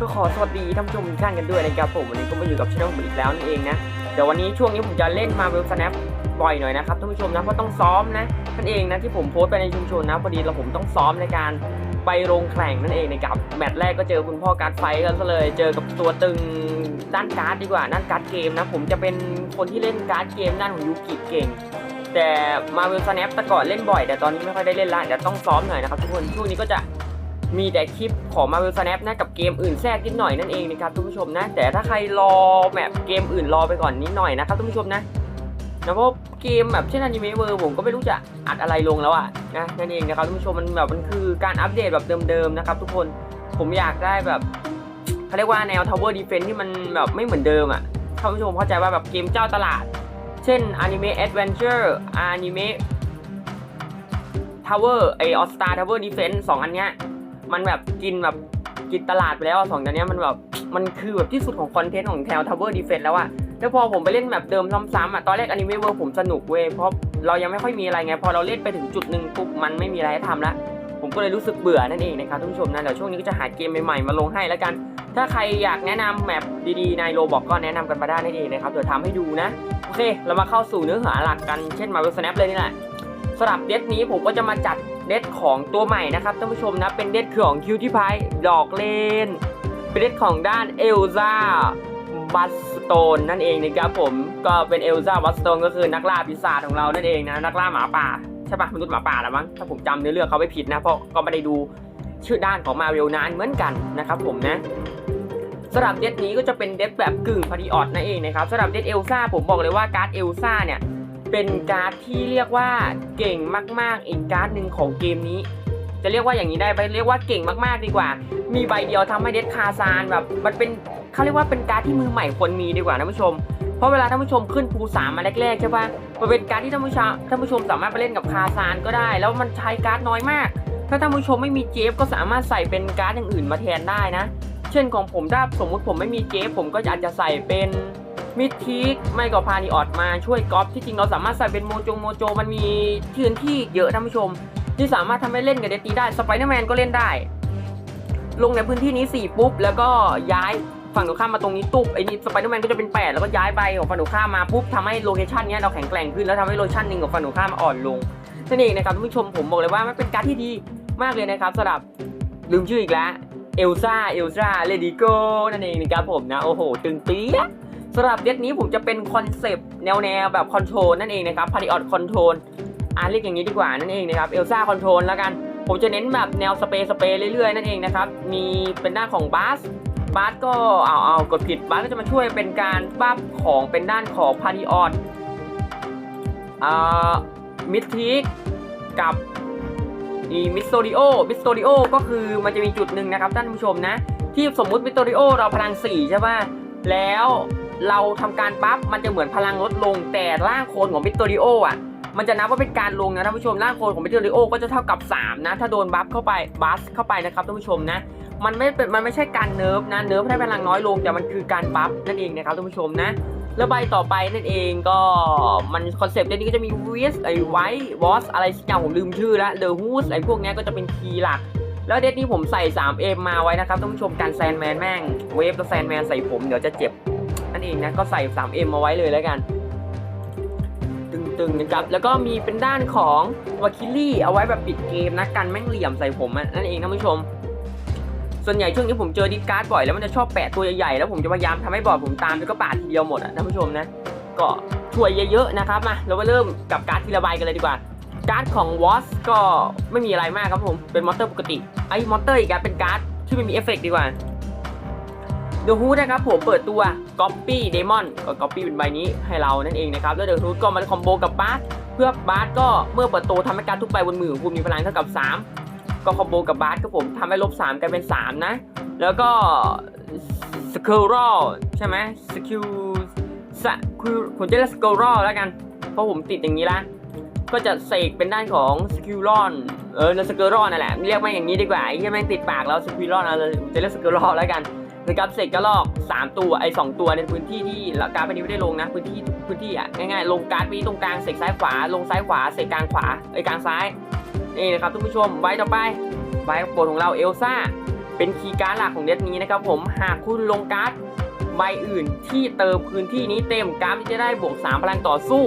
ก็ขอสวัสดีท่านผู้ชมทุกท่านกันด้วยนะครับผมวันนี้ก็มาอยู่กับช่องผมอีกแล้วนั่นเองนะเดี๋ยววันนี้ช่วงนี้ผมจะเล่นมาเวลสแนปบ่อยหน่อยนะครับท่านผู้ชมนะเพราะต้องซ้อมนะนั่นเองนะที่ผมโพสต์ไปในชุมชนนะพอดีเราผมต้องซ้อมในการไปโรงแข่งนั่นเองนะครับแมตช์แรกก็เจอคุณพ่อการดไฟกันซะเลยเจอกับตัวตึงด้านการ์ดดีกว่าด้านการ์ดเกมนะผมจะเป็นคนที่เล่นการ์ดเกมด้านของยูกิเก่งแต่มาเวลสแนปแต่ก่อนเล่นบ่อย แต่ตอนนี้ไม่ค่อยได้เล่นละเดี๋ยวต้องซ้อมหน่อยนะครับทุกคนช่วงนี้ก็จะ มีแต่คลิปของ Marvel Snap นะกับเกมอื่นแทรกนิดหน่อยนั่นเองนะครับทุกผู้ชมนะ แต่ถ้าใครรอแบบเกมอื่นรอไปก่อนนิดหน่อยนะครับทุกผู้ชมนะนะเพราะเกมแบบเช่นอนิเมะเวอร์ผมก็ไม่รู้จะอัดอะไรลงแล้วอะนะนั่นเองนะครับทุกผู้ชมมันแบบมันคือการอัปเดตแบบเดิมๆนะครับทุกคนผมอยากได้แบบเขาเรียกว่าแนว Tower Defense ที่มันแบบไม่เหมือนเดิมอะท่านผู้ชมเข้าใจว่าแบบเกมเจ้าตลาด เช่นอนิเมะ Adventure อนิเมะ Tower ไอออสตา Tower Defense สองอันเนี้ย มันแบบกินแบบกินตลาดไปแล้วอะสองตัวเนี้ยมันแบบมันคือแบบที่สุดของคอนเทนต์ของแถว Tower Defense แล้วอะแล้วพอผมไปเล่นแบบเดิมซ้ำๆอะตอนแรกอนิเมะเวิร์ผมสนุกเว้ยเพราะเรายังไม่ค่อยมีอะไรไง พอเราเล่นไปถึงจุดหนึ่งปุ๊บมันไม่มีอะไรให้ทำละผมก็เลยรู้สึกเบื่อนั่นเองนะครับทุกผู้ชมนะเดี๋ยวช่วงนี้ก็จะหาเกมใหม่ๆมาลงให้แล้วกัน ถ้าใครอยากแนะนำแมปดีๆในโรบอกก็แนะนำกันมาได้นั่นเองนะครับเดี๋ยวทำให้ดูนะ โอเค เรามาเข้าสู่เนื้อหาหลักกันเช่น Marvel Snap เลยนี่แหละสำหรับเดทนี้ผมก็จะมาจัด เด็ดของตัวใหม่นะครับท่านผู้ชมนะเป็นเด็ดของคิวที่พายดอกเลน เป็นเด็ดของด้านเอลซ่าบัสโตนนั่นเองนะครับผมก็เป็นเอลซ่าบัสโตนก็คือนักล่าปีศาจของเรานั่นเองนะนักล่าหมาป่าใช่ปะมนุษย์หมาป่าละมั้งถ้าผมจำเนื้อเรื่องเขาไม่ผิดนะเพราะก็ไม่ได้ดูชื่อด้านของมาเวลนานเหมือนกันนะครับผมนะสำหรับเด็ดนี้ก็จะเป็นเด็ดแบบกึ่งพาริออดนั่นเองนะครับสำหรับเด็ดเอลซ่าผมบอกเลยว่าการ์ดเอลซ่าเนี่ย เป็นการ์ดที่เรียกว่าเก่งมาก ๆ อีกการ์ดหนึ่งของเกมนี้ จะเรียกว่าอย่างนี้ได้ไหมเรียกว่าเก่งมากๆดีกว่า มีใบเดียวทำให้เดดคาซานแบบ มันเป็นเขาเรียกว่าเป็นการ์ดที่มือใหม่ควรมีดีกว่าท่านผู้ชมเพราะเวลาท่านผู้ชมขึ้นภูสามมาแรกๆใช่ปะมันเป็นการ์ดที่ท่านผู้ชมท่านผู้ชมสามารถไปเล่นกับคาซานก็ได้ แล้วมันใช้การ์ดน้อยมาก ถ้าท่านผู้ชมไม่มีเจฟก็สามารถใส่เป็นการ์ดอย่างอื่นมาแทนได้นะ เช่นของผมถ้าสมมุติผมไม่มีเจฟผมก็อาจจะใส่เป็น มิดทีกไม่ก็พานิออดมาช่วยกอล์ฟที่จริงเราสามารถใส่เป็นโมโจโมโจมันมีพื้นที่เยอะท่านผู้ชม ที่สามารถทำให้เล่นกับเดตีได้สไปเดอร์แมนก็เล่นได้ ลงในพื้นที่นี้ 4 ปุ๊บ แล้วก็ย้ายฝั่งตรงข้ามมาตรงนี้ตุ๊บไอ้นี่สไปเดอร์แมนก็จะเป็น 8 แล้วก็ย้ายไปของฝั่งตรงข้ามมาปุ๊บทำให้โลเคชันนี้เราแข็งแกร่งขึ้นแล้วทำให้โลเคชันหนึ่งของฝั่งตรงข้ามอ่อนลงนั่นเองนะครับท่านผู้ชมผมบอกเลยว่ามันเป็นการที่ดีมากเลยนะครับสำหรับลืมชื่ออีกแล้วเอลซ่าเอลซ่าเลดีโกนั่นเองนะครับผมนะโอ้โหตึงปี๊ด สำหรับเด็ดนี้ผมจะเป็นคอนเซปต์แนวแนวแบบคอนโทรลนั่นเองนะครับพาริออดคอนโทรลอ่าเรียกอย่างนี้ดีกว่านั่นเองนะครับเอลซ่าคอนโทรลแล้วกัน ผมจะเน้นแบบแนวสเปรย์สเปรย์เรื่อยๆนั่นเองนะครับ มีเป็นด้านของบาสบาสก็เอาเอากดผิดบาสก็จะมาช่วยเป็นการบัฟของเป็นด้านของพาริออดอ่ามิดทิกกับอีมิสโตริโอ มิสโตริโอ ก็คือมันจะมีจุดหนึ่งนะครับท่านผู้ชมนะ ที่สมมุติมิสโตริโอเราพลัง 4 ใช่ป่ะ แล้ว เราทำการปั๊บมันจะเหมือนพลังลดลง แต่ร่างโคนของมิสโตริโออะมันจะนับว่าเป็นการลงนะท่านผู้ชมร่างโคนของมิสโตริโอก็จะเท่ากับ 3 นะ ถ้าโดนบัฟเข้าไปบัสเข้าไปนะครับท่านผู้ชมนะมันไม่เป็นมันไม่ใช่การเนิร์ฟนะเนิร์ฟให้พลังน้อยลงแต่มันคือการบัฟนั่นเองนะครับท่านผู้ชมนะแล้วใบต่อไปนั่นเองก็มันคอนเซปต์เรื่องนี้ก็จะมีวีสไอไวท์วอสอะไรสักอย่างผมลืมชื่อล้วเดอะฮูสไอพวกนี้ก็จะเป็นคีย์หลัก แล้วเดทนี้ผมใส่ 3M มาไว้นะครับท่านผู้ชมการแซนแมนแม่งเวฟแล้วแซนแมนใส่ผมเดี๋ยวจะเจ็บ นั่นเองนะก็ใส่ 3M มาไว้เลยแล้วกันตึงๆนะครับแล้วก็มีเป็นด้านของวาคิลี่เอาไว้แบบปิดเกมนะกันแม่งเหลี่ยมใส่ผมนั่นเองท่านผู้ชม ส่วนใหญ่ช่วงนี้ผมเจอดิสการ์ดบ่อยแล้วมันจะชอบแปะตัวใหญ่ๆแล้วผมจะพยายามทำให้บอร์ดผมตามแล้วก็ปาดทีเดียวหมดอะท่านผู้ชมนะก็ช่วยเยอะๆนะครับมาเรามาเริ่มกับการ์ดทีละใบกันเลยดีกว่าการ์ดของวอสก็ไม่มีอะไรมากครับผมเป็นมอเตอร์ปกติไอ้มอเตอร์อีกอะเป็นการ์ดที่ไม่มีเอฟเฟกต์ดีกว่า เดอะฮูดนะครับผมเปิดตัวก๊อปปี้เดมอนก็ก๊อปปี้เป็นใบนี้ให้เรานั่นเองนะครับ แล้วเดอะฮูดก็มาคอมโบกับบาสเพื่อบาสก็เมื่อเปิดตัวทำให้การทุกใบบนมือของคุณมีพลังเท่ากับ 3 ก็คอมโบกับบาสครับผมทำให้ลบ3กลายเป็น 3 นะ แล้วก็สกิลรอใช่ไหมสกิลสคือผมจะเรียกสกิลรอแล้วกัน เพราะผมติดอย่างนี้ละก็จะเสกเป็นด้านของสกิลรอนเออสกิลรอนนั่นแหละเรียกมาอย่างนี้ดีกว่าไอ้ที่แม่งติดปากแล้วสกิลรอนเอาเลยจะเรียกสกิลรอแล้วกัน นะครับเสกกระลอก 3 ตัวไอ้สองตัวในพื้นที่ที่ลการ์ดใบนี้ไม่ได้ลงนะ พื้นที่พื้นที่อะง่ายๆลงการ์ดไปตรงกลางเสกซ้ายขวา ลงซ้ายขวาเสกกลางขวาไอ้กลางซ้ายนี่นะครับทุกผู้ชมใบต่อไปใบโปรดของเราเอลซ่าเป็นคีย์การ์ดหลักของเดสนี้นะครับผมหากคุณลงการ์ดใบอื่นที่เติมพื้นที่นี้เต็มการ์ดจะได้บวก 3 พลังต่อสู้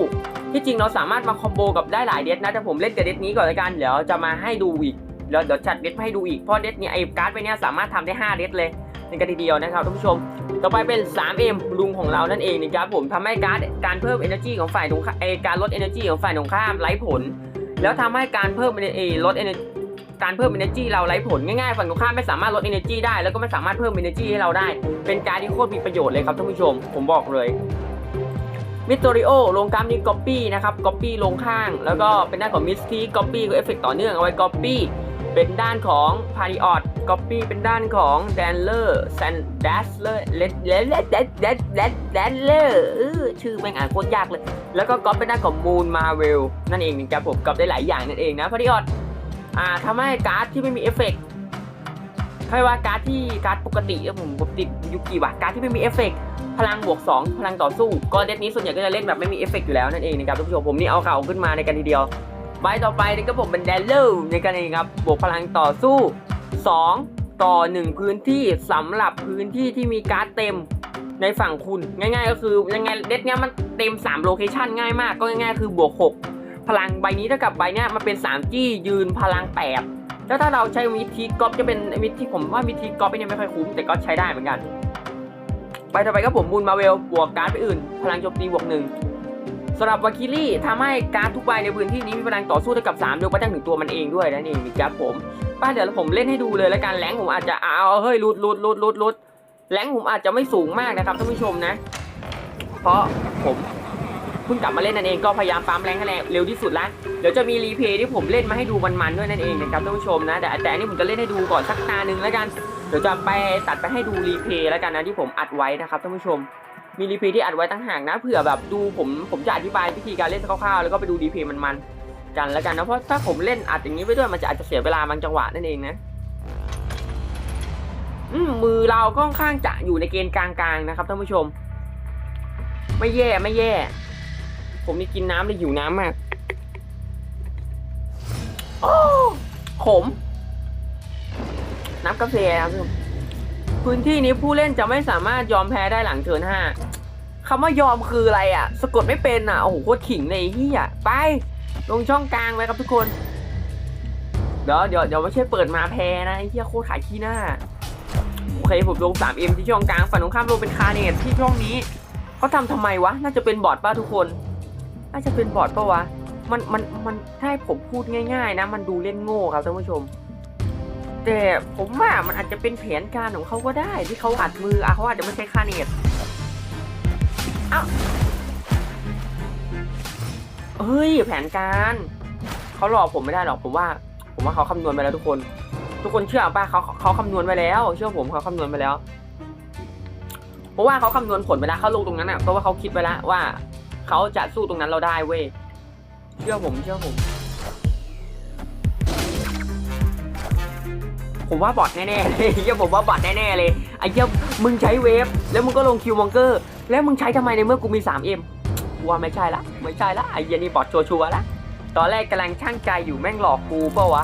ที่จริงเราสามารถมาคอมโบกับได้หลายเดสนะแต่ผมเล่นกับเดสนี้ก่อนละกันเดี๋ยวจะมาให้ดูอีกเดี๋ยวเดี๋ยวจัดเดสให้ดูอีกเพราะเดสนี้ไอ้การ์ดไปเนี้ยสามารถทำได้ 5 เดสเลย ในกันทีเดียวนะครับท่านผู้ชม ต่อไปเป็น 3M ลุงของเรานั่นเองนะครับผมทำให้การการเพิ่ม energy ของฝ่ายตรงข้ามการลด energy ของฝ่ายตรงข้ามไร้ผล แล้วทำให้การเพิ่มเอลด energy การเพิ่ม energy เราไร้ผลง่ายๆ ฝั่งตรงข้ามไม่สามารถลด energy ได้ แล้วก็ไม่สามารถเพิ่ม energy ให้เราได้ เป็นการที่โคตรมีประโยชน์เลยครับท่านผู้ชม ผมบอกเลยมิโตริโอลงกรามนี้ก๊อปปี้นะครับก๊อปปี้ลงข้าง แล้วก็เป็นด้าของมิสทีก๊อปปี้ก็เอฟเฟกต่อเนื่องเอาไว้ก๊อปปี้ เป็นด้านของพาริออดก๊อปปี้เป็นด้านของแดนเลอร์แซนดัสเลอร์เลดเลดเลดเลดเลดเลดแดนเลอร์ชื่อแม่งอ่านโคตรยากเลย แล้วก็ก๊อปเป็นด้านของมูนมาเวลนั่นเองนะครับผมก๊อปได้หลายอย่างนั่นเองนะพาริออดอ่าทำให้การ์ดที่ไม่มีเอฟเฟกต์ใครว่าการ์ดที่การ์ดปกติผมผมติดยุกิว่ะการ์ดที่ไม่มีเอฟเฟกต์พลังบวก 2 พลังต่อสู้ก็เดทนี้ส่วนใหญ่ก็จะเล่นแบบไม่มีเอฟเฟกต์อยู่แล้วนั่นเองนะครับท่านผู้ชมผมนี่เอาเข่าขึ้นมาในกันทีเดียว ใบต่อไปนี่ก็ผมเป็นแดนเลอร์ในกันเองครับบวกพลังต่อสู้ 2 ต่อ 1 พื้นที่สำหรับพื้นที่ที่มีการ์ดเต็มในฝั่งคุณง่าย ๆ ก็คือยังไงเดทเนี้ยมันเต็ม3โลเคชันง่ายมากก็ง่ายๆคือบวก 6 พลังใบนี้เท่ากับใบเนี้ยมันเป็น3จี้ยืนพลัง8แล้วถ้าเราใช้วิธีก๊อปจะเป็นวิธีผมว่าวิธีก๊อปเนี่ยไม่ค่อยคุ้มแต่ก็ใช้ได้เหมือนกัน ไปต่อไปก็ผมมูลมาเวลบวกการ์ดไปอื่น พลังโจมตีบวกหนึ่ง สำหรับวาคิลี่ทำให้การ์ดทุกใบในพื้นที่นี้มีพลังต่อสู้เท่ากับ3โดยประจังถึงตัวมันเองด้วยนั่นเองนะครับผมป้าเดี๋ยวผมเล่นให้ดูเลยแล้วกันแรงผมอาจจะเอาเฮ้ยลุดลุดลุดลุดลุดแรงผมอาจจะไม่สูงมากนะครับท่านผู้ชมนะ เพราะผมเพิ่งกลับมาเล่นนั่นเองก็พยายามปั๊มแรงให้แรงเร็วที่สุดล้วเดี๋ยวจะมีรีเพย์ที่ผมเล่นมาให้ดูมันๆด้วยนั่นเองนะครับท่านผู้ชมนะแต่แต่อันนี้ผมจะเล่นให้ดูก่อนสักตาหนึ่งแล้วกันเดี๋ยวจะไปตัดไปให้ดูรีเพย์แล้วกันนะที่ผมอัดไว้นะครับท่านผู้ชม มีรีเพย์ที่อัดไว้ตั้งห่างนะเผื่อแบบดูผมผมจะอธิบายวิธีการเล่นคร่าวๆแล้วก็ไปดูรีเพย์มันๆกันแล้วกันนะเพราะถ้าผมเล่นอัดอย่างนี้ไปด้วยมันจะอาจจะเสียเวลาบางจังหวะนั่นเองนะอืมมือเราก็ค่อนข้างจะอยู่ในเกณฑ์กลางๆนะครับท่านผู้ชม ไม่แย่ไม่แย่ ผมนี่กินน้ำเลยหิวน้ำมากโอ้ขม น้ำกาแฟนะครับท่านผู้ชม พื้นที่นี้ผู้เล่นจะไม่สามารถยอมแพ้ได้หลังเทิร์นห้าคำว่ายอมคืออะไรอะ สะกดไม่เป็นอะ โอ้โหโคตรขิงเลยที่อะไป ลงช่องกลางไปครับทุกคน เดี๋ยวเดี๋ยวเดี๋ยวไม่ใช่เปิดมาแพ้นะไอ้เหี้ยโคตรขายขี้หน้า โอเคผมลง 3M ที่ช่องกลางฝั่งตรงข้ามลงเป็นคาเนตที่ช่องนี้เขาทำทำไมวะ น่าจะเป็นบอทป่ะทุกคน น่าจะเป็นบอทป่ะวะ มันมันมันถ้าให้ผมพูดง่าย ๆ นะ มันดูเล่นโง่ครับท่านผู้ชม แต่ผมว่ามันอาจจะเป็นแผนการของเขาก็ได้ ที่เขาอัดมืออะเขาอาจจะไม่ใช่คาเนตเอ้าเฮ้ยแผนการเขาหลอกผมไม่ได้หรอกผมว่า ผมว่าเขาคำนวณไปแล้วทุกคน ทุกคนเชื่อป่ะเขาเขาคำนวณไปแล้ว เชื่อผมเขาคำนวณไปแล้ว เพราะว่าเขาคำนวณผลไปแล้วเขาลงตรงนั้นอะเพราะว่าเขาคิดไปแล้วว่าเขาจะสู้ตรงนั้นเราได้เว้ยเชื่อผมเชื่อผม ผมว่าบอทแน่ๆเลยเหี้ยผมว่าบอทแน่ๆเลยไอ้เหี้ยมึงใช้เวฟแล้วมึงก็ลงคิวมองเกอร์ แล้วมึงใช้ทำไมในเมื่อกูมี 3M ว่าไม่ใช่ละไม่ใช่ละไอ้เหียนี่บอทชัวร์ละตอนแรกกำลังช่างใจอยู่แม่งหลอกกูเปล่าวะ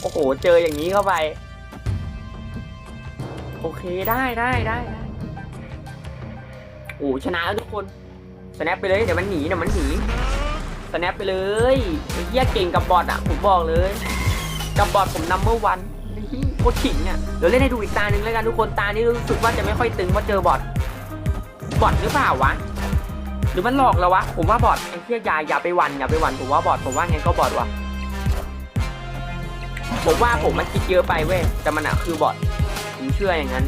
โอ้โหเจออย่างนี้เข้าไป โอเคได้ได้ได้ไดโอ้ชนะแล้วทุกคนสแนปไปเลยเดี๋ยวมันหนีเดี๋ยวมันหนีสแนปไปเลยไอ้เหี้ยเก่งกับบอทอะผมบอกเลยกับบอทผมนัมเบอร์วัน โคตรขิงอะเดี๋ยวเล่นให้ดูอีกตาหนึ่งแล้วกันทุกคนตานี้รู้สึกว่าจะไม่ค่อยตึงเพราเจอบอทบอทหรือเปล่าวะหรือมันหลอกเราวะผมว่าบอทไอ้เหี้ยยาอย่าไปวันอย่าไปวันผมว่าบอทผมว่าไงก็บอทวะผมว่าผมมันคิดเยอะไปเว้ยแต่มันอะคือบอทผมเชื่ออย่างนั้น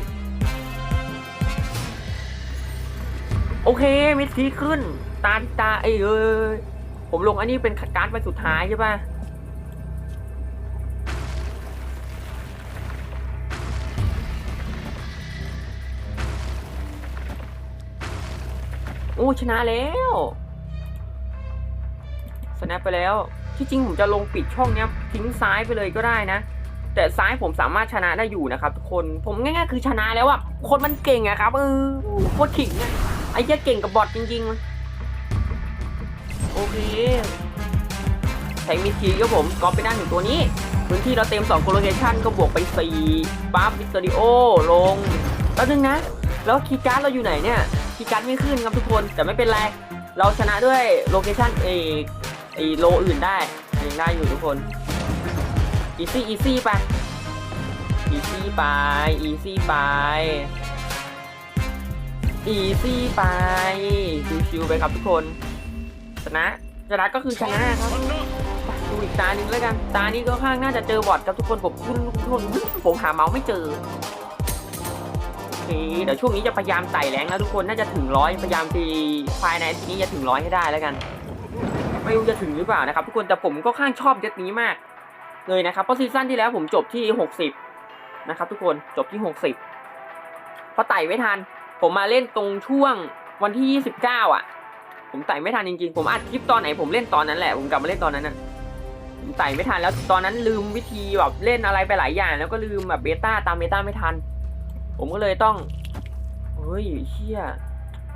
โอเคมิดทีขึ้น ตาทิตาเอ้ยเอ้ยผมลงอันนี้เป็นการ์ดใบสุดท้ายใช่ปะ โอ้ชนะแล้วสแนปไปแล้ว ที่จริงผมจะลงปิดช่องเนี้ยทิ้งซ้ายไปเลยก็ได้นะ แต่ซ้ายผมสามารถชนะได้อยู่นะครับทุกคนผมง่ายๆคือชนะแล้วอะคนมันเก่งอะครับเออโคตรขิงอะไอ้เหี้ยเก่งกับบอทจริงๆโอเคใช้มิทีครับผมกอปไปด้านหนึ่งตัวนี้ พื้นที่เราเต็ม2โคโลเคชันก็บวกไป4ปั๊บวิสเตอริโอลงแป๊บนึงนะ แล้วคีย์การ์ดเราอยู่ไหนเนี่ย คีย์การ์ดไม่ขึ้นครับทุกคนแต่ไม่เป็นไร เราชนะด้วยโลเคชันเอไอโลอื่นได้ยังได้อยู่ทุกคนอีซี่อีซี่ไปอีซี่ไปอีซี่ไปอีซี่ไปชิวๆไปครับทุกคน ชนะชนะก็คือชนะครับดูอีกตาหนึ่งแล้วกัน ตานี้ก็ข้างน่าจะเจอบอทครับทุกคนผมคุณทุกคนผมหาเมาส์ไม่เจอ เค เดี๋ยวช่วงนี้จะพยายามไต่แรงแล้วทุกคน น่าจะถึงร้อยพยายามตีภายในทีนี้จะถึงร้อยให้ได้แล้วกัน ไม่รู้จะถึงหรือเปล่านะครับทุกคน แต่ผมก็ข้างชอบเด็ดนี้มาก เลยนะครับ เพราะซีซั่นที่แล้วผมจบที่ 60 นะครับ ทุกคน จบที่ 60เพราะไต่ไม่ทัน ผมมาเล่นตรงช่วงวันที่ 29 อะ ผมไต่ไม่ทันจริงๆ ผมอัดคลิปตอนไหนผมเล่นตอนนั้นแหละ ผมกลับมาเล่นตอนนั้นน่ะผมไต่ไม่ทันแล้วตอนนั้นลืมวิธีแบบเล่นอะไรไปหลายอย่าง แล้วก็ลืมแบบเบต้าตามเบต้าไม่ทัน ผมก็เลยต้องเฮ้ยเชี่ย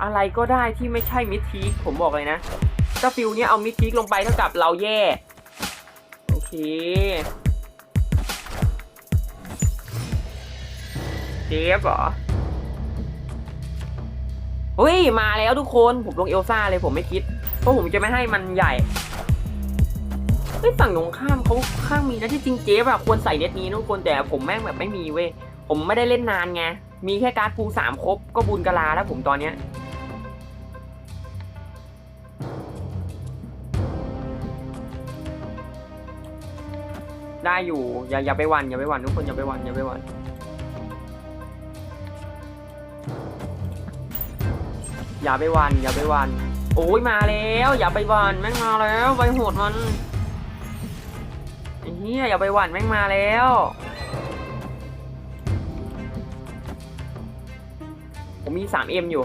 อะไรก็ได้ที่ไม่ใช่มิดทีคผมบอกเลยนะถ้าฟิลเนี้ยเอามิดทีคลงไปเท่ากับเราแย่ โอเคเจฟเหรอเฮ้ย มาแล้วทุกคนผมลงเอลซ่าเลยผมไม่คิด เพราะผมจะไม่ให้มันใหญ่เฮ้ยฝั่งตรงข้ามเขาข้างมีนะที่จริงเจฟอะควรใส่เน็ตนี้ทุกคนแต่ผมแม่งแบบไม่มีเว้ย ผมไม่ได้เล่นนานไง มีแค่การ์ดฟูสามครบ ก็บุญกะลาแล้วผมตอนเนี้ยได้อยู่อย่าอย่าไปวันอย่าไปวันทุกคนอย่าไปวันอย่าไปวันอย่าไปวันอย่าไปวันโอ้ยมาแล้ว อย่าไปวันแม่งมาแล้วไปโหดมันไอ้เหี้ยอย่าไปวันแม่งมาแล้ว ผมมี 3M อยู่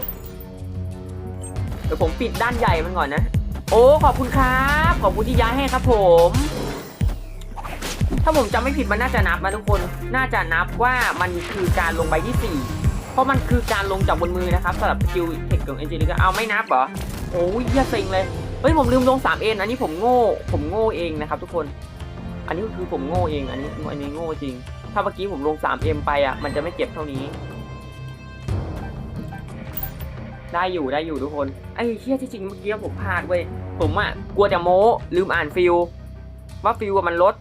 เดี๋ยวผมปิดด้านใหญ่มันก่อนนะ โอ้ ขอบคุณครับ ขอบคุณที่ย้ายให้ครับผม ถ้าผมจำไม่ผิดมันน่าจะนับนะทุกคน น่าจะนับว่ามันคือการลงใบที่ 4 เพราะมันคือการลงจากบนมือนะครับสำหรับสกิลเทคของเอนจิเนียร์เอาไม่นับเหรอ โอ้ยเหี้ยเซ็งเลย เฮ้ยผมลืมลง 3N อันนี้ผมโง่ ผมโง่เองนะครับทุกคน อันนี้ก็คือผมโง่เอง อันนี้อันนี้โง่จริง ถ้าเมื่อกี้ผมลง 3M ไปอะ มันจะไม่เจ็บเท่านี้ ได้อยู่ได้อยู่ทุกคนไอ้เชี่ยที่จริงเมื่อกี้ผมพลาดเว้ยผมอะกลัวจะโม้ลืมอ่านฟิลว่าฟิลมันลด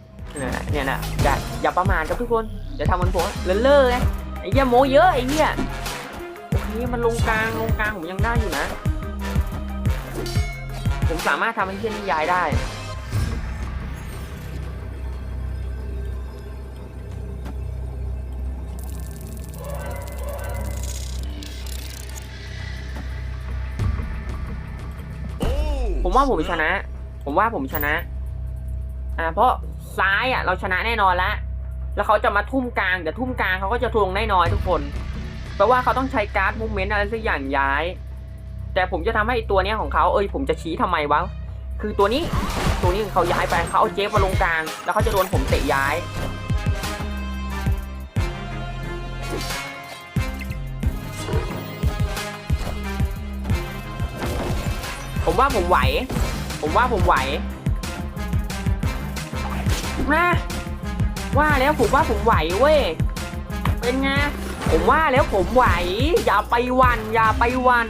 เนี่ยนะอย่าอย่าประมาทครับทุกคนอย่าทำมันผมเลินเล่อไงไอ้เหี้ยโม้เยอะไอ้เหี้ยโอเคมันลงกลางลงกลางผมยังได้อยู่นะ ผมสามารถทำให้เช่ยนี้ย้ายได้ ว่าผมชนะ ผมว่าผมชนะ อ่า เพราะซ้ายอะ เราชนะแน่นอนล้วแล้วเขาจะมาทุ่มกลางแต่ทุ่มกลางเขาก็จะทวงได้น้อยทุกคนแปลว่าเขาต้องใช้การ์ดมูเมนต์อะไรสักอย่างย้าย แต่ผมจะทำให้ตัวเนี้ยของเขาเอ้ยผมจะชี้ทำไมวะ คือตัวนี้ ตัวนี้เขาย้ายไปเขาเอาเจฟมาลงกลาง แล้วเขาจะโดนผมเตะย้าย ผมว่าผมไหว ผมว่าผมไหวนะว่าแล้วผมว่าผมไหวเว้ย เป็นไง ผมว่าแล้วผมไหว อย่าไปวันอย่าไปวัน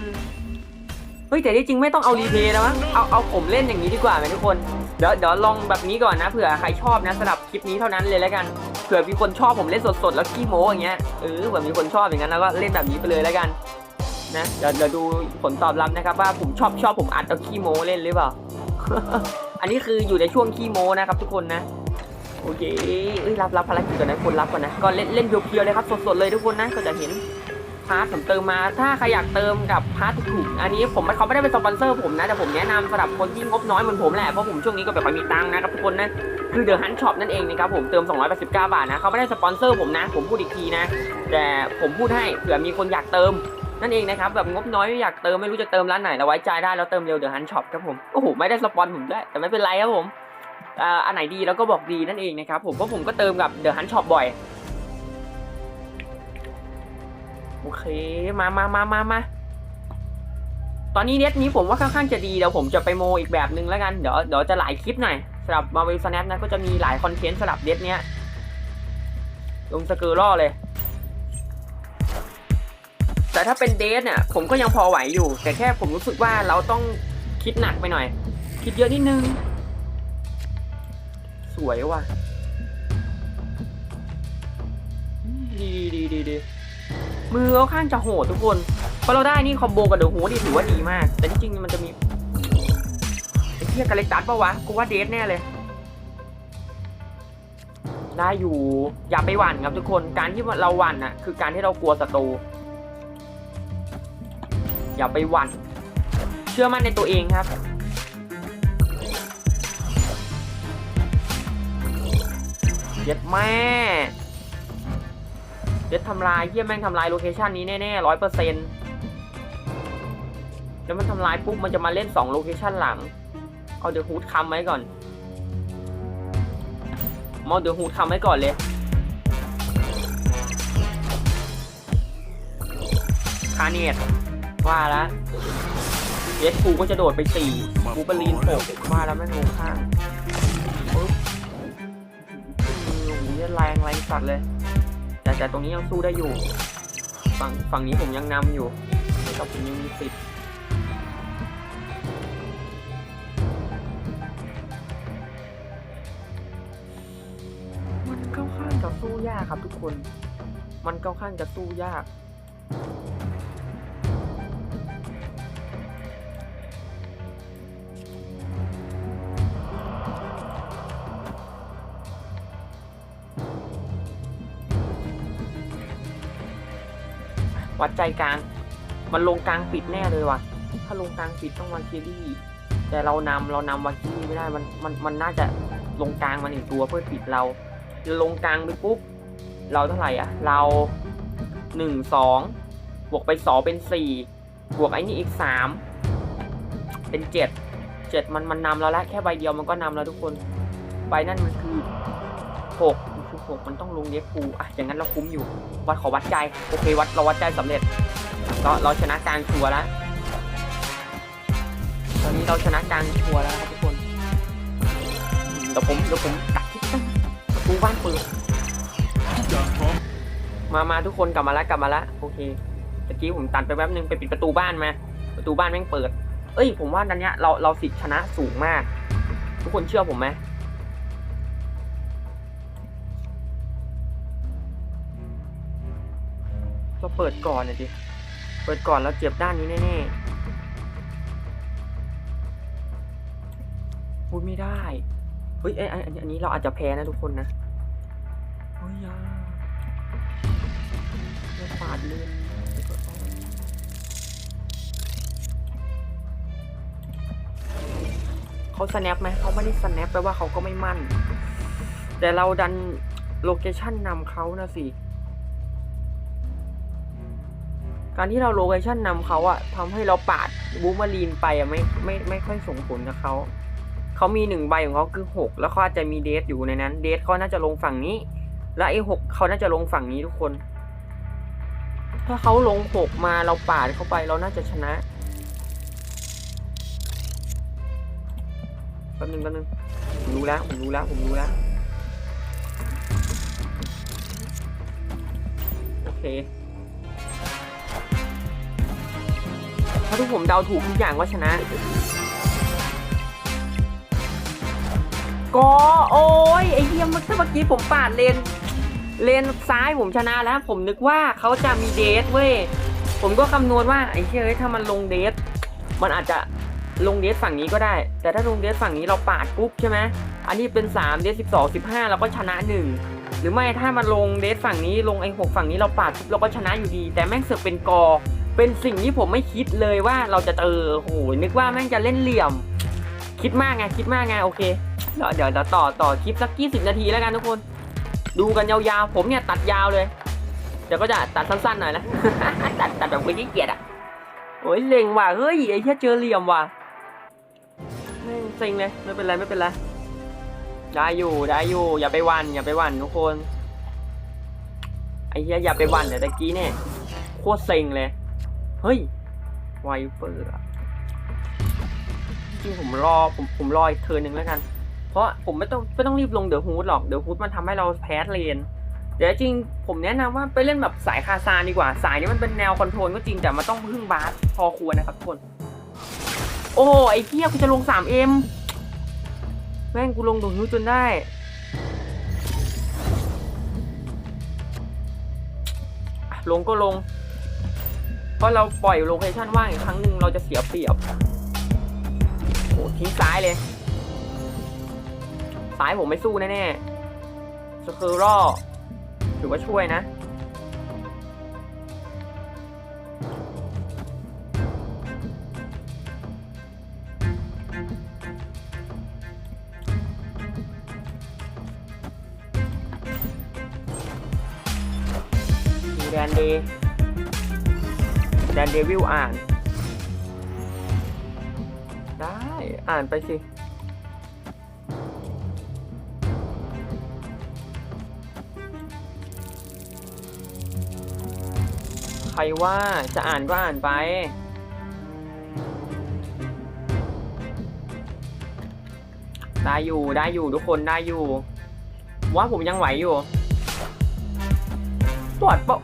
เฮ้ยแต่ที่จริงไม่ต้องเอารีเพย์แล้วมั้งเอาเอาผมเล่นอย่างนี้ดีกว่าไหมทุกคน เดี๋ยวเดี๋ยวลองแบบนี้ก่อนนะเผื่อใครชอบนะสำหรับคลิปนี้เท่านั้นเลยแล้วกันเผื่อมีคนชอบผมเล่นสดๆแล้วขี้โม้อย่างเงี้ยเออเผื่อมีคนชอบอย่างนั้นแล้วก็เล่นแบบนี้ไปเลยแล้วกัน นะเดี๋ยวเดี๋ยวดูผลตอบรับนะครับว่าผมชอบชอบผมอัดเอาขี้โม้เล่นหรือเปล่า อันนี้คืออยู่ในช่วงขี้โม้นะครับ ทุกคนนะ โอเคเอ้ยรับรับภารกิจก่อนนะคนรับก่อนนะก็เล่นเล่นเพียวๆเลยครับสดๆเลยทุกคนนะก็จะเห็นพาร์ทผมเติมมาถ้าใครอยากเติมกับพาร์ทถูกๆอันนี้ผมเขาไม่ได้เป็นสปอนเซอร์ผมนะ แต่ผมแนะนำสำหรับคนที่งบน้อยเหมือนผมแหละ เพราะผมช่วงนี้ก็แบบม่มีตังค์นะครับทุกคนนะ คือเดอะฮันช็อปนั่นเองนะครับผมเติม 289 บาทนะเขาไม่ได้สปอนเซอร์ผมนะ ผมพูดอีกทีนะ แต่ผมพูดให้เผื่อมีคนอยากเติม นั่นเองนะครับแบบงบน้อยไม่อยากเติมไม่รู้จะเติมร้านไหนเราไว้ใจได้แล้วเติมเร็วเดอะฮันช็อปครับผมโอ้โหไม่ได้สปอนผมด้วยแต่ไม่เป็นไรครับผมอ่าอันไหนดีแล้วก็บอกดีนั่นเองนะครับผมเพราะผมก็เติมกับเดอะฮันช็อปบ่อยโอเคมามามามามาตอนนี้เน็ตนี้ผมว่าค่อนข้างจะดีเดี๋ยวผมจะไปโมอีกแบบนึงแล้วกันเดี๋ยวเดี๋ยวจะหลายคลิปหน่อยสำหรับ Marvel Snap นะก็จะมีหลายคอนเทนต์สำหรับเดทเนี้ยลงสเกอร์ล่อเลย แต่ถ้าเป็นเดทเนี่ยผมก็ยังพอไหวอยู่ แต่แค่ผมรู้สึกว่าเราต้องคิดหนักไปหน่อย คิดเยอะนิดนึง สวยว่ะ ดีดีดีดีมือเขาข้างจะโหดทุกคน เพราะเราได้นี่คอมโบกับเดอะฮูนี่ถือว่าดีมาก แต่ที่จริงมันจะมีไอ้เทียกาเล็กตัสปะวะ กูว่าเดทแน่เลย ได้อยู่ อย่าไปหวั่นครับทุกคน การที่เราหวั่นน่ะ คือการที่เรากลัวศัตรู อย่าไปหวั่นเชื่อมั่นในตัวเองครับ เย็ดแม่เย็ดทำลายเฮียแม่งทำลายโลเคชันนี้แน่ๆร้อยเปอร์เซ็นต์แล้วมันทำลายปุ๊บมันจะมาเล่นสองโลเคชันหลัง เอาเดอะฮูดคำไว้ก่อนมอาเดอะฮูดคำไว้ก่อนเลยคาเนียต ว่าแล้วเยสกูก็จะโดดไปสี่กูบลีนหกว่าแล้วแม่งลงข้างปึ๊บโหเนี่ยแรงแรงสัตว์เลย แต่แต่ตรงนี้ยังสู้ได้อยู่ ฝั่งฝั่งนี้ผมยังนำอยู่แต่ผมยังมีสิทธิ์มันเข้าข้างจะสู้ยากครับทุกคน มันเข้าข้างจะสู้ยาก วัดใจกลาง มันลงกลางปิดแน่เลยว่ะ ถ้าลงกลางปิดต้องวาคิรี่ แต่เรานำเรานำวาคิรี่ไม่ได้ มันมันมันน่าจะลงกลางมาหนึ่งตัวเพื่อปิดเราลงกลางไปปุ๊บ เราเท่าไหร่อะ เราหนึ่งสองบวกไปสองเป็นสี่บวกไอ้นี่อีกสามเป็นเจ็ดเจ็ดมันมันนำเราแล้วแค่ใบเดียวมันก็นำแล้วทุกคน ใบนั่นมันคือหก หกมันต้องลงเย็บปูอะอย่างนั้นเราคุ้มอยู่ วัดขอวัดใจ โอเควัดเราวัดใจสำเร็จ เราเราชนะกลางชัวร์แล้ว ตอนนี้เราชนะกลางชัวร์แล้วครับทุกคนเดี๋ยวผมเดี๋ยวผมตัดคลิปกันประตูบ้านเปิดมามาทุกคนกลับมาแล้วกลับมาแล้วโอเคตะกี้ผมตัดไปแป๊บนึงไปปิดประตูบ้านมา ประตูบ้านแม่งเปิด เอ้ย ผมว่าดันเนี้ยเราเราสิทธิชนะสูงมาก ทุกคนเชื่อผมไหม เปิดก่อนนะดิ เปิดก่อนแล้วเจ็บด้านนี้แน่ๆพูดไม่ได้ เฮ้ยไอยอันนี้เราอาจจะแพ้นะทุกคนนะ เฮ้ยยาเราปาดเลยเขาสแนปไหมเขาไม่ได้สแนปแปลว่าเขาก็ไม่มั่น แต่เราดันโลเคชั่นนำเขานะสิ การที่เราโลเคชั่นนำเขาอะทำให้เราปาดบูมารีนไปอะไม่ไม่ไม่ค่อยส่งผลกับเขาเขามีหนึ่งใบของเขาคือหกแล้วเขาอาจจะมีเดทอยู่ในนั้น เดทเขาน่าจะลงฝั่งนี้ แล้วไอ้หกเขาน่าจะลงฝั่งนี้ทุกคน ถ้าเขาลงหกมาเราปาดเข้าไปเราน่าจะชนะแป๊บนึงแป๊บนึงผมรู้แล้วผมรู้แล้วผมรู้แล้วโอเค ถ้าทุกผมเดาถูกทุกอย่างก็ชนะ ก็โอ้ยไอ้เหี้ยเมื่อเมื่อกี้ผมปาดเลน เลนซ้ายผมชนะแล้ว ผมนึกว่าเขาจะมีเดทเว้ย ผมก็คำนวณว่าไอ้เหี้ยเอ้ยถ้ามันลงเดท มันอาจจะลงเดทฝั่งนี้ก็ได้ แต่ถ้าลงเดทฝั่งนี้เราปาดปุ๊บใช่ไหมอันนี้เป็น 3 เดท12 15เราก็ชนะ1หรือไม่ถ้ามันลงเดทฝั่งนี้ลงไอ้หกฝั่งนี้เราปาดปุ๊บเราก็ชนะอยู่ดี แต่แม่งเสือกเป็นกอ เป็นสิ่งที่ผมไม่คิดเลยว่าเราจะเจอโอ้โหนึกว่าแม่งจะเล่นเหลี่ยม คิดมากไงคิดมากไงโอเคเดี๋ยวเดี๋ยวเดี๋ยวต่อต่อคลิปสักกี่สิบนาทีแล้วกันทุกคน ดูกันยาวๆ ผมเนี่ยตัดยาวเลย เดี๋ยวก็จะตัดสั้นๆหน่อยนะ ตัดตัดแบบไม่ขี้เกียจอะ โอ้ยเล็งว่ะเฮ้ยไอ้เหี้ยเจอเหลี่ยมว่ะแม่งเซ็งเลยไม่เป็นไรไม่เป็นไรได้อยู่ได้อยู่อย่าไปหวันอย่าไปหวันทุกคนไอ้เหี้ยอย่าไปหวันเดี๋ยวตะกี้เนี่ยโคตรเซ็งเลย เฮ้ย ไวเปอร์จริงผมรอผมผมรออีกเทิร์นหนึ่งแล้วกัน เพราะผมไม่ต้องไม่ต้องรีบลงเดอะฮูดหรอก เดอะฮูดมันทำให้เราแพ้เลนเดี๋ยวจริงผมแนะนำว่าไปเล่นแบบสายคาซานดีกว่า สายนี้มันเป็นแนวคอนโทรลก็จริงแต่มันต้องพึ่งบาสพอควรนะครับทุกคน โอ้โหไอ้เหี้ยกูจะลง 3M แม่งกูลงตรงนู้จนได้ ลงก็ลง ราะเราปล่อยโลเคชั่นว่างอีกครั้งหนึ่งเราจะเสียเปรียบโอ้ทิ้งซ้ายเลยซ้ายผมไม่สู้แน่ๆสเคอรอถือว่าช่วยนะมีแดนดย์ แดนเดวิลอ่าน ได้อ่านไปสิใครว่าจะอ่านก็อ่านไป ได้อยู่ได้อยู่ทุกคนได้อยู่ ว่าผมยังไหวอยู่ ตรวจปะ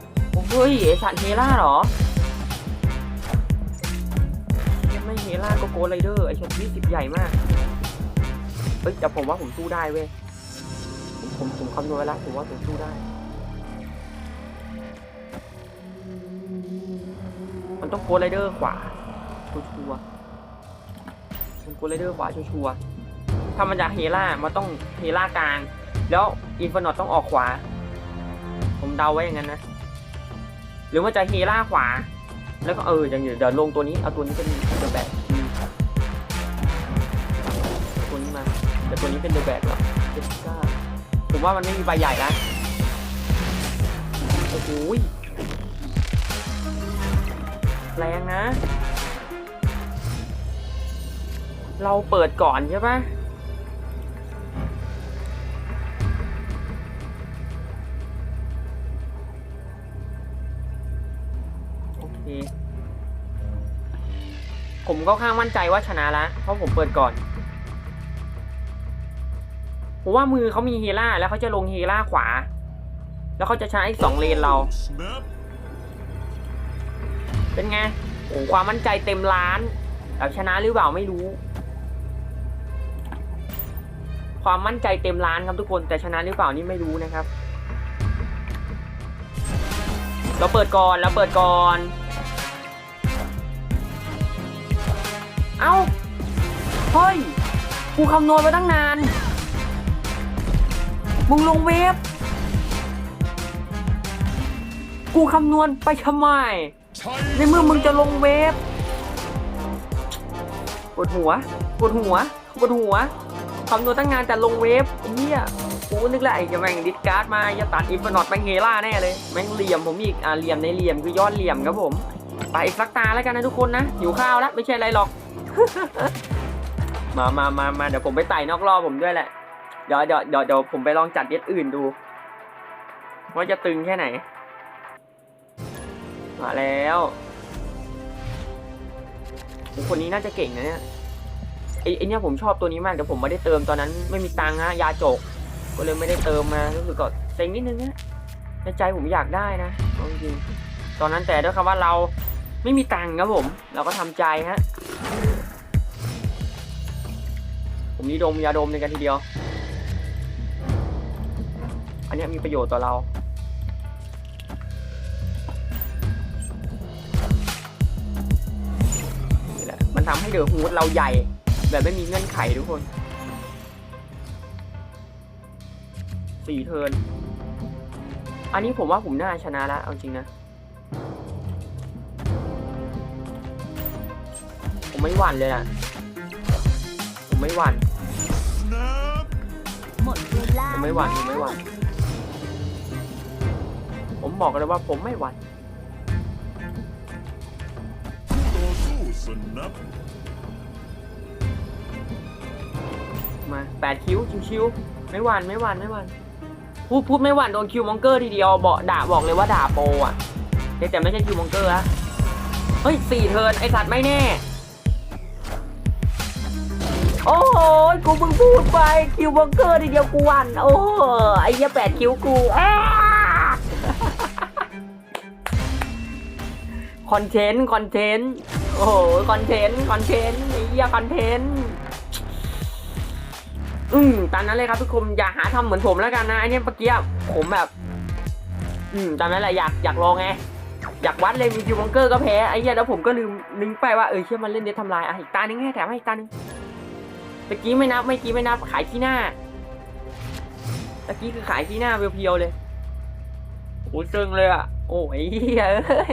เฮ้ยไอสัตว์เฮล่าเหรอ ล่าก็โกไรเดอร์ไอช็อตยี่สิบใหญ่มากเฮ้ยแต่ผมว่าผมสู้ได้เว้ยผมผมผมคำนวณไว้แล้วผมว่าผมสู้ได้ มันต้องโกไรเดอร์ขวาชัวร์ๆมันโกไรเดอร์ขวาชัวร์ๆถ้ามันจะเฮล่ามันต้องเฮล่ากลาง แล้วอินฟนอตต้องออกขวา ผมเดาไว้อย่างนั้นนะหรือว่าจะเฮล่าขวา แล้วก็เอออย่างเดี๋ยวลงตัวนี้เอาตัวนี้เป็นเดอะแบก ตัวนี้เป็นเดอะแบกแล้วเจสสิก้าผมว่ามันไม่มีใบใหญ่แล้วโอ้โหยแรงนะ เราเปิดก่อนใช่ปะโอเค ผมก็ข้างมั่นใจว่าชนะแล้วเพราะผมเปิดก่อน ผมว่ามือเขามีเฮล่าแล้วเขาจะลงเฮล่าขวา แล้วเขาจะใช้สองเลนเรา เป็นไงโอ้ความมั่นใจเต็มล้านแต่ชนะหรือเปล่าไม่รู้ ความมั่นใจเต็มล้านครับทุกคนแต่ชนะหรือเปล่านี่ไม่รู้นะครับ เราเปิดก่อนเราเปิดก่อน เอ้าเฮ้ยกูคำนวณไว้ตั้งนาน มึงลงเว็บ กูคำนวณไปทำไม ในเมื่อมึงจะลงเวฟปวดหัวปวดหัวปวดหัวคำนวณตั้งงานแต่ลงเวฟอ้เหี้ยกูนึกแหล้วไอ้จะแม่งดิสการ์ดมาจะตัดอินฟนอตแม่งเฮล่าแน่เลย แม่งเหลี่ยมผมอีก อ่าเหลี่ยมในเหลี่ยมคือยอดเหลี่ยมครับผม ไปอีกสักตาแล้วกันนะทุกคนนะหิวข้าวแล้วไม่ใช่อะไรหรอก มามามามาเดี๋ยวผมไปไต่นอกรอบผมด้วยแหละ ดี๋ยวเดี๋ยวเดี๋ยวเดี๋ยวผมไปลองจัดเด็ดอื่นดู ว่าจะตึงแค่ไหน มาแล้วคนนี้น่าจะเก่งนะเนี่ยไอ้ไอเนี่ยผมชอบตัวนี้มากแต่ผมไม่ได้เติมตอนนั้นไม่มีตังค์ฮะยาจก ก็เลยไม่ได้เติมมารู้สึกก็เซ็งนิดนึงนะในใจผมอยากได้นะจริงตอนนั้นแต่ด้วยคำว่าเราไม่มีตังค์ครับผม เราก็ทำใจฮะผมนี่ดมยาดมในกันทีเดียว อันเนี้ยมีประโยชน์ต่อเรา นี่แหละ มันทำให้เดอะฮูดเราใหญ่ แบบไม่มีเงื่อนไขทุกคน สี่เทิร์น อันนี้ผมว่าผมน่าชนะแล้วเอาจริงนะ ผมไม่หวั่นเลยนะผมไม่หวั่น Snap หมดเวลาผมไม่หวั่นผมไม่หวั่น ผมบอกเลยว่าผมไม่หวั่นต่อสู้สนับมาแปดคิ้วชิวๆไม่หวั่นไม่หวั่นไม่หวั่นพูดพูดไม่หวั่นโดนคิวมองเกอร์ทีเดียวบอกด่าบอกเลยว่าด่าโปรอะแต่แต่ไม่ใช่คิวมองเกอร์อะเฮ้ยสี่เทิร์นไอสัตว์ไม่แน่ โอ้โหกูเพิ่งพูดไปคิวบังเกอร์ทีเดียวกูวันโอ้ไอ้เหี้ยแปดคิวกูอ้า คอนเทนต์คอนเทนต์โอ้โหคอนเทนต์คอนเทนต์ไอ้เหี้ยคอนเทนต์อืมตามนั้นเลยครับทุกคนอย่าหาทำเหมือนผมแล้วกันนะไอ้เนี่ยเมื่อกี้ผมแบบ อืมตามนั้นแหละอยากอยากลองไงอยากวัดเลยมีคิวบังเกอร์ก็แพ้ไอ้เหี้ยแล้วผมก็ลืมนึกไปว่าเออเชื่อมันเล่นเดททำลายอะอีกตาหนึงให้แถมให้อีกตาหนึงตะกี้ไม่นับเมื่อกี้ไม่นับขายที่หน้าตะกี้คือขายที่หน้าเพียวๆเลยโอ้ซึ้งเลยอะโอ้ยเหี้ยเอ้ย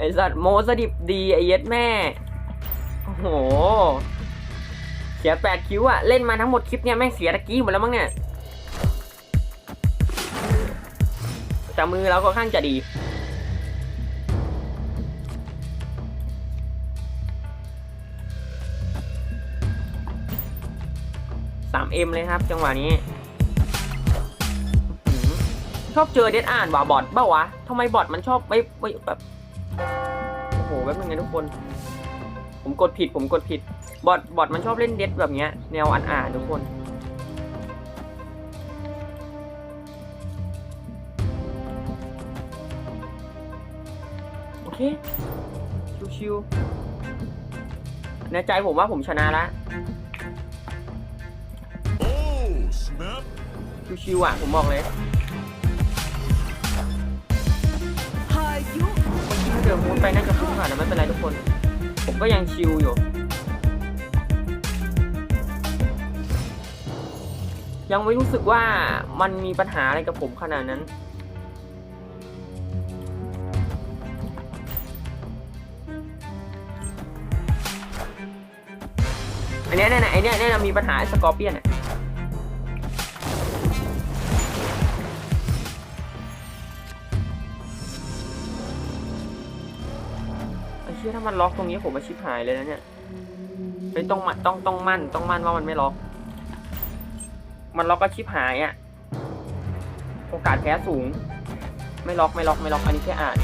ไอสัตว์โมสดิบดีไอเย็ดแม่ โอ้โห เสียแปดคิวอะเล่นมาทั้งหมดคลิปเนี่ยแม่งเสียตะกี้หมดแล้วมั้งเนี่ย แต่มือเราก็ข้างจะดี สามเอ็มเลยครับจังหวะนี้ชอบเจอเดดอ่านว่าบอทเบ้าวะทำไมบอทมันชอบไม่ไม่แบบ หแบบนึงไงทุกคน ผมกดผิดผมกดผิด บอทบอทมันชอบเล่นเดดแบบเนี้ย แนวอ่านอ่านทุกคน โอเค ชิวๆในใจผมว่าผมชนะละ Oh, snap! ชิวๆอะ ผมบอกเลย ถ้าเดินมูดไปน่าจะคุ้มค่ะแต่ไม่เป็นไรทุกคน ผมก็ยังชิลอยู่ ยังไม่รู้สึกว่ามันมีปัญหาอะไรกับผมขนาดนั้น อันนี้เนี่ยนะไอเนี้ยเนี่ยมีปัญหาไอ้สกอร์เปียนเนี่ เชี่ยถ้ามันล็อกตรงนี้ผมมาชิบหายเลยนะเนี่ยเฮ้ยต้องมาต้องต้องมั่นต้องมั่นว่ามันไม่ล็อก มันล็อกก็ชิบหายอะ่ะ โอกาสแพ้สูง ไม่ล็อกไม่ล็อกไม่ล็อกอันนี้แค่อ่าน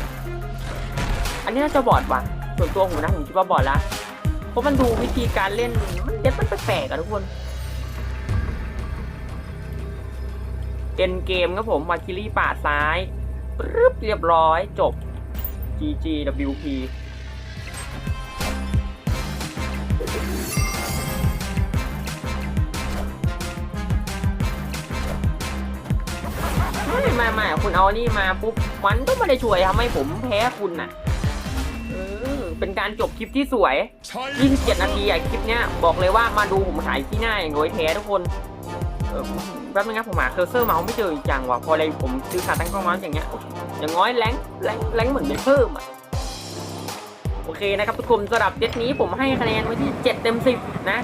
อันนี้น่าจะบอดว่ะ ส่วนตัวผมนะผมคิดว่าบอดละ เพราะมันดูวิธีการเล่นมันเด็ดมันแปลกๆอะทุกคนเอ็นเกมครับผมมาคิลี่ป่าดซ้ายปึ๊บเรียบร้อยจบ GGWP เอานี่มาปุ๊บมันก็ไม่ได้ช่วยทำให้ผมแพ้คุณน่ะเออเป็นการจบคลิปที่สวย27นาทีอะคลิปเนี้ยบอกเลยว่ามาดูผมขายที่หน้าอย่างโดยแท้ทุกคนเออแป๊บนึงครับผมหาเคอร์เซอร์เมาส์ไม่เจออีกจังว่ะพออะไรผมซื้อขาตั้งกล้องเมาส์อย่างเงี้ยอย่างน้อยแรงแรงแรงเหมือนไม่เพิ่มอะโอเคนะครับทุกคนสำหรับเดทนี้ผมให้คะแนนไว้ที่ 7 เต็ม 10 นะ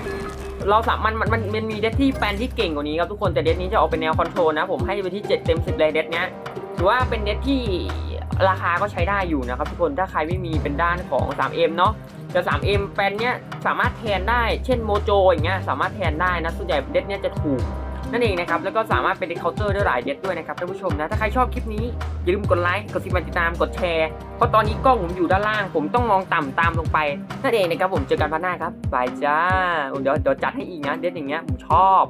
เราสามารถมันมันมันมีเดทที่แปลนที่เก่งกว่านี้ครับทุกคนแต่เดทนี้จะออกเป็นแนวคอนโทรลนะ ผมให้ไปที่ 7 เต็ม 10 เลยเดทเนี้ย ถือว่าเป็นเดทที่ราคาก็ใช้ได้อยู่นะครับทุกคนถ้าใครไม่มีเป็นด้านของ 3M เนาะแต่ 3M แปลนเนี้ยสามารถแทนได้เช่นโมโจอย่างเงี้ยสามารถแทนได้นะส่วนใหญ่เดทเนี้ยจะถูกนั่นเองนะครับแล้วก็สามารถเป็นเคาน์เตอร์ได้หลายเด็ดด้วยนะครับท่านผู้ชมนะถ้าใครชอบคลิปนี้อย่าลืมกดไลค์กดติดตามกดแชร์เพราะตอนนี้กล้องผมอยู่ด้านล่าง ผมต้องมองต่ำตามลงไปนั่นเองนะครับผมเจอกันพันหน้าครับบายจ้าเดี๋ยวเดี๋ยวจัดให้อีกนะเด็ดอย่างเงี้ยผมชอบ